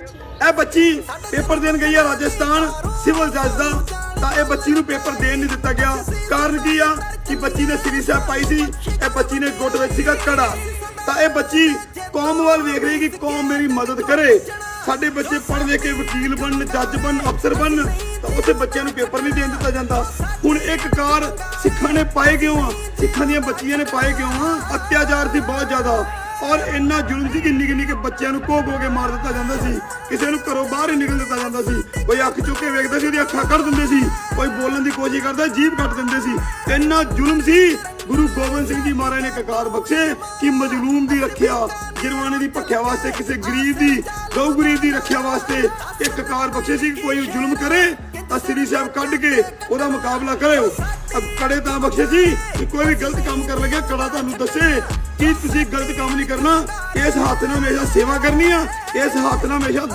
ਇਹ ਬੱਚੀ ਪੇਪਰ ਦੇਣ ਗਈ ਆ ਰਾਜਸਥਾਨ ਸਿਵਲ ਜੱਜ ਦਾ। ਤਾਂ ਇਹ ਬੱਚੀ ਨੂੰ ਪੇਪਰ ਦੇਣ ਨਹੀਂ ਦਿੱਤਾ ਗਿਆ। ਕਾਰਨ ਕੀ ਆ? ਕਿ ਬੱਚੀ ਨੇ ਸ੍ਰੀ ਸਾਹਿਬ ਪਾਈ ਸੀ। ਇਹ ਬੱਚੀ ਨੇ ਗੁੱਟ ਵਿੱਚ ਸੀਗਾ ਕੜਾ। ਤਾਂ ਇਹ ਬੱਚੀ ਕੌਮ ਵੱਲ ਵੇਖ ਰਹੀ ਕਿ ਕੌਮ ਮੇਰੀ ਮਦਦ ਕਰੇ। ਸਾਡੇ ਬੱਚੇ ਪੜ੍ਹ ਲਿਖ ਕੇ ਵਕੀਲ ਬਣਨ ਜੱਜ ਬਣਨ ਅਫਸਰ ਬਣਨ ਤਾਂ ਉੱਥੇ ਬੱਚਿਆਂ ਨੂੰ ਪੇਪਰ ਨਹੀਂ ਦੇਣ ਦਿੱਤਾ ਜਾਂਦਾ। ਹੁਣ ਇੱਕ ਕਾਰ ਸਿੱਖਾਂ ਨੇ ਪਾਏ ਕਿਉਂ ਆ? ਸਿੱਖਾਂ ਦੀਆਂ ਬੱਚੀਆਂ ਨੇ ਪਾਏ ਕਿਉਂ ਆ? ਅਤਿਆਚਾਰ ਸੀ ਬਹੁਤ ਜ਼ਿਆਦਾ। ਔਰ ਇੰਨਾ ਜ਼ੁਲਮ ਸੀ ਕਿ ਨਿੱਕੇ ਨਿੱਕੇ ਬੱਚਿਆਂ ਨੂੰ ਕੋਹ ਕੋਹ ਕੇ ਮਾਰ ਦਿੱਤਾ ਜਾਂਦਾ ਸੀ। ਕਿਸੇ ਨੂੰ ਘਰੋਂ ਬਾਹਰ ਹੀ ਨਿਕਲ ਦਿੱਤਾ ਜਾਂਦਾ ਸੀ। ਕੋਈ ਅੱਖ ਚੁੱਕ ਕੇ ਵੇਖਦਾ ਸੀ ਉਹਦੀ ਅੱਖਾਂ ਕੱਢ ਦਿੰਦੇ ਸੀ। ਕੋਈ ਬੋਲਣ ਦੀ ਕੋਸ਼ਿਸ਼ ਕਰਦਾ, ਜੀਭ ਕੱਟ ਦਿੰਦੇ ਸੀ। ਇੰਨਾ ਜ਼ੁਲਮ ਸੀ। ਗੁਰੂ ਗੋਬਿੰਦ ਸਿੰਘ ਜੀ ਮਹਾਰਾਜ ਨੇ ਕਕਾਰ ਬਖਸ਼ੇ ਕਿ ਮਜਲੂਮ ਦੀ ਰੱਖਿਆ, ਜਰਮਾਨੇ ਦੀ ਭੱਖਿਆ ਵਾਸਤੇ, ਕਿਸੇ ਗਰੀਬ ਦੀ ਗਊ ਗਰੀਬ ਦੀ ਰੱਖਿਆ ਵਾਸਤੇ ਇਹ ਕਕਾਰ ਬਖਸ਼ੇ ਸੀ ਕੋਈ ਜ਼ੁਲਮ ਕਰੇ। ਤਾਂ ਸ੍ਰੀ ਸਾਹਿਬ ਕੱਢ ਕੇ ਉਹਦਾ ਮੁਕਾਬਲਾ ਕਰਿਓ। ਕੜੇ ਤਾਂ ਬਖਸ਼ੇ ਸੀ ਕਿ ਕੋਈ ਵੀ ਗਲਤ ਕੰਮ ਕਰਨ ਲੱਗਿਆ, ਕੜਾ ਤੁਹਾਨੂੰ ਦੱਸੇ ਕਿ ਤੁਸੀਂ ਗਲਤ ਕੰਮ ਨਹੀਂ ਕਰਨਾ। ਇਸ ਹੱਥ ਨਾਲ ਹਮੇਸ਼ਾ ਸੇਵਾ ਕਰਨੀ ਆ, ਇਸ ਹੱਥ ਨਾਲ ਹਮੇਸ਼ਾ